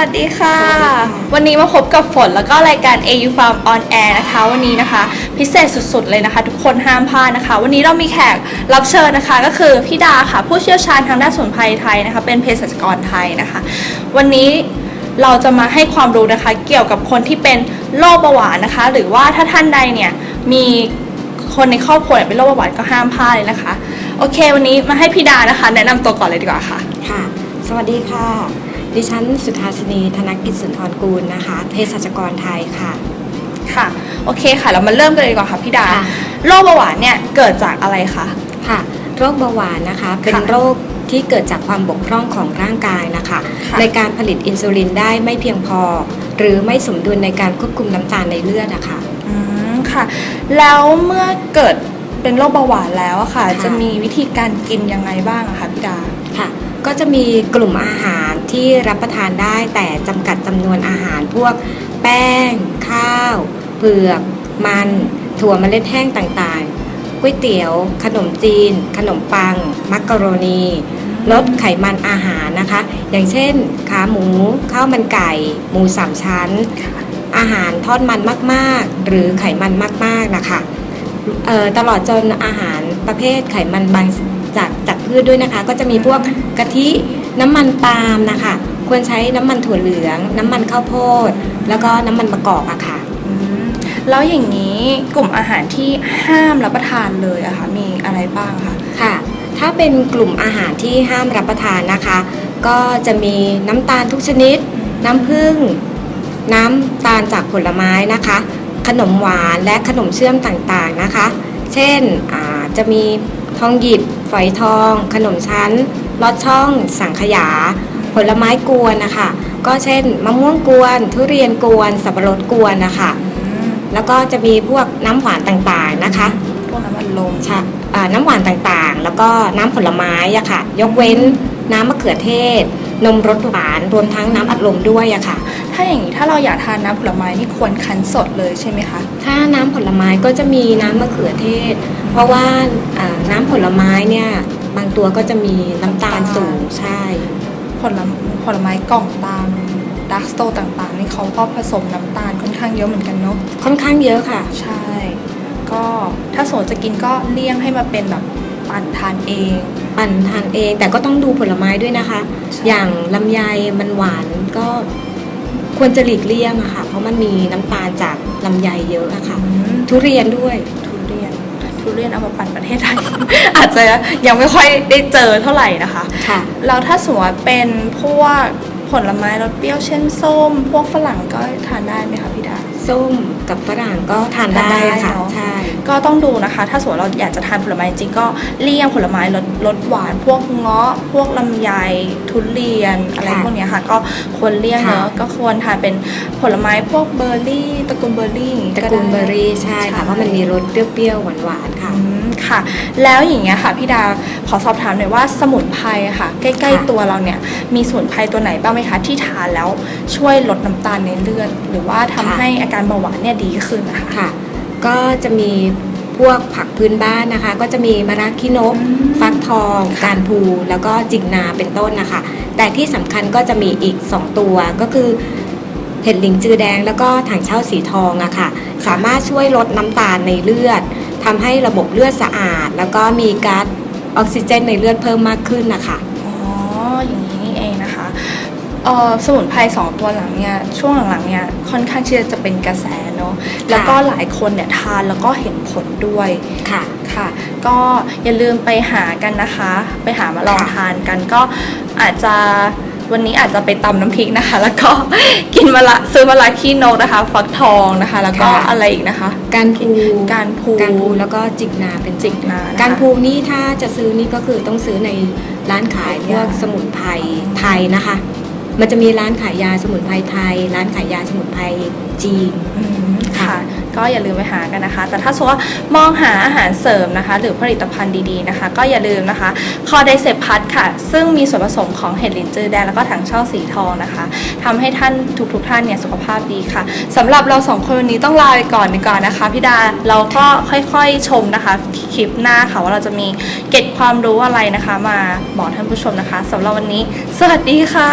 วัสดีค่ะวัสดีค่ะ วันนี้มาพบกับฝนแล้วก็รายการ AU Farm on Air นะคะ วันนี้นะคะ พิเศษสุดๆเลยนะคะ ทุกคนห้ามพลาดนะคะ วันนี้เรามีแขกรับเชิญนะคะ ก็คือพี่ดาค่ะ ผู้เชี่ยวชาญทางด้านสมุนไพรไทยนะคะ เป็นเภสัชกรไทยนะคะ วันนี้เราจะมาให้ความรู้นะคะ เกี่ยวกับคนที่เป็นโรคเบาหวานนะคะ หรือว่าถ้าท่านใดเนี่ยมีคนในครอบครัวเนี่ยเป็นโรคเบาหวานก็ห้ามพลาดเลยนะคะ โอเค วันนี้มาให้พี่ดานะคะ แนะนำตัวก่อนเลยดีกว่าค่ะ ค่ะ สวัสดีค่ะ ดิฉันสุธาสินีธนกิจสุนทรกูลนะคะเภสัชกรไทยค่ะ ค่ะ โอเคค่ะ เรามาเริ่มกันเลยดีกว่าค่ะพี่ดา ค่ะ โรคเบาหวานเนี่ยเกิดจากอะไรคะ ค่ะ โรคเบาหวานนะคะเป็นค่ะโรคที่เกิดจากความบกพร่องของร่างกายนะคะ ค่ะ ในการผลิตอินซูลินได้ไม่เพียงพอ หรือไม่สมดุลในการควบคุมน้ำตาลในเลือดนะคะอืมค่ะ แล้วเมื่อเกิดเป็นโรคเบาหวานแล้วอะค่ะ ค่ะ จะมีวิธีการกินยังไงบ้างอะคะพี่ดา ค่ะ ก็จะมีกลุ่มอาหารที่รับประทานได้แต่จำกัดจำนวนอาหารพวกแป้ง ข้าว เผือก มัน ถั่วเมล็ดแห้งต่างๆก๋วยเตี๋ยว ขนมจีน ขนมปัง มักกะโรนี ลดไขมันอาหารนะคะ อย่างเช่น ขาหมู ข้าวมันไก่ หมูสามชั้น อาหารทอดมันมากๆ หรือไขมันมากๆนะคะตลอดจนอาหารประเภทไขมันบาง จากจากพืชด้วยนะคะ ก็จะมีพวกกะทิน้ำมันปาล์มนะคะ ควรใช้น้ำมันถั่วเหลือง น้ำมันข้าวโพด แล้วก็น้ำมันมะกอกอะค่ะอืมแล้วอย่างนี้กลุ่มอาหารที่ห้ามรับประทานเลยอะคะมีอะไรบ้างคะค่ะ ถ้าเป็นกลุ่มอาหารที่ห้ามรับประทานนะคะ ก็จะมีน้ำตาลทุกชนิด น้ำผึ้งน้ำตาลจากผลไม้นะคะ ขนมหวานและขนมเชื่อมต่างๆนะคะ เช่นอ่าจะมี ทองหยิบ ฝอยทอง ขนมชั้น ลอดช่อง สังขยา ผลไม้กวนนะคะ ก็เช่นมะม่วงกวน ทุเรียนกวน สับปะรดกวนนะคะอืมแล้วก็จะมีพวกน้ำหวานต่างๆนะคะ พวกน้ำมันลมชะอ่าน้ำหวานต่างๆ แล้วก็น้ำผลไม้อะค่ะ ยกเว้น น้ำมะเขือเทศ นมรสหวาน รวมทั้งน้ำอัดลมด้วยอะค่ะ ถ้าอย่างนี้ถ้าเราอยากทานน้ำผลไม้นี่ควรคั้นสดเลยใช่ไหมคะ ถ้าน้ำผลไม้ก็จะมีน้ำมะเขือเทศ เพราะว่าอ่าน้ำผลไม้เนี่ยบางตัวก็จะมีน้ำตาลสูงใช่ ผลไม้ผลไม้กล่องตามดักสโตต่างๆ นี่เขาก็ผสมน้ำตาลค่อนข้างเยอะเหมือนกันเนาะ ค่อนข้างเยอะค่ะ ใช่ ก็ถ้าสมมติจะกินก็เลี่ยงให้มาเป็นแบบ ปั่นทานเอง ปั่นทานเองแต่ก็ต้องดูผลไม้ด้วยนะคะใช่อย่างลำไยมันหวานก็ควรจะหลีกเลี่ยงอะค่ะ เพราะมันมีน้ำตาลจากลำไยเยอะอะค่ะอืมทุเรียนด้วย ทุเรียน ทุเรียนเอามาปั่นประเทศไทย อาจจะยังไม่ค่อยได้เจอเท่าไหร่นะคะค่ะแล้วถ้าสมมติว่าเป็นพวกผลไม้รสเปรี้ยวเช่นส้ม พวกฝรั่งก็ทานได้ไหมคะพี่ดา ส้มกับฝรั่งก็ทานได้อะค่ะทานได้เนอะใช่ก็ต้องดูนะคะ ถ้าสมมติเราอยากจะทานผลไม้จริงๆก็เลี่ยงผลไม้รสรสหวาน พวกเงาะพวกลำไยทุเรียนอะไรค่ะพวกเนี้ยค่ะ ก็ควรเลี่ยงเนอะค่ะก็ควรทานเป็นผลไม้พวกเบอร์รี่ตระกูลเบอร์รี่อย่างงี้ตระได้กูลเบอร์รี่ใช่ค่ะใช่เพราะมันมีรสเปรี้ยวๆหวานๆค่ะอืมค่ะ แล้วอย่างเงี้ยค่ะพี่ดาขอสอบถามหน่อยว่าสมุนไพรอะค่ะ ใกล้ค่ะๆตัวเราเนี่ยมีสมุนไพรตัวไหนบ้างไหมคะที่ทานแล้วช่วยลดน้ำตาลในเลือด หรือว่าทำให้อาการเบาหวานเนี่ยดีขึ้นนะคะค่ะ ก็จะมีพวกผักพื้นบ้านนะคะ ก็จะมีมะระขี้นกอืมฟักทองค่ะการพูแล้วก็จิกนาเป็นต้นนะคะ แต่ที่สำคัญก็จะมีอีก 2 ตัวก็คือเห็ดหลิงจือแดงแล้วก็ถังเช่าสีทองอะค่ะ สามารถช่วยลดน้ำตาลในเลือดทำให้ระบบเลือดสะอาด แล้วก็มีก๊าซออกซิเจนในเลือดเพิ่มมากขึ้นนะคะอ๋ออย่างนี้นี่เองนะคะ เอ่อสมุนไพรสองตัวหลังเนี่ยช่วงหลังๆเนี่ยค่อนข้างที่จะเป็นกระแสเนาะแล้วก็หลายคนเนี่ยทานแล้วก็เห็นผลด้วยค่ะค่ะ ก็อย่าลืมไปหากันนะคะ ไปหามาลองค่ะทานกันก็อาจจะวันนี้อาจจะไปตำน้ำพริกนะคะ แล้วก็กินมะละซื้อมะละขี้นกนะคะ ฟักทองนะคะ แล้วก็อะไรอีกนะคะ การพูการพูการพูแล้วก็จิกนาเป็นจิกนานะคะ การพูนี่ถ้าจะซื้อนี่ก็คือต้องซื้อในร้านขายพวกสมุนไพรไทยนะคะ มันจะมีร้านขายยาสมุนไพรไทย ร้านขายยาสมุนไพรจีน ก็อย่าลืมไปหากันนะคะ แต่ถ้าสมมติว่ามองหาอาหารเสริมนะคะ หรือผลิตภัณฑ์ดีๆนะคะ ก็อย่าลืมนะคะคอไดเซปพัทค่ะ ซึ่งมีส่วนผสมของเห็ดลินจือแดงแล้วก็ถังเช่าสีทองนะคะทำให้ท่านทุกๆท่านเนี่ยสุขภาพดีค่ะสำหรับเราสองคนวันนี้ต้องลาไปก่อนดีกว่านะคะพี่ดาเราก็ค่อยๆชมนะคะคลิปหน้าค่ะว่าเราจะมีเก็บความรู้อะไรนะคะ มาบอกท่านผู้ชมนะคะสำหรับวันนี้ สวัสดีค่ะ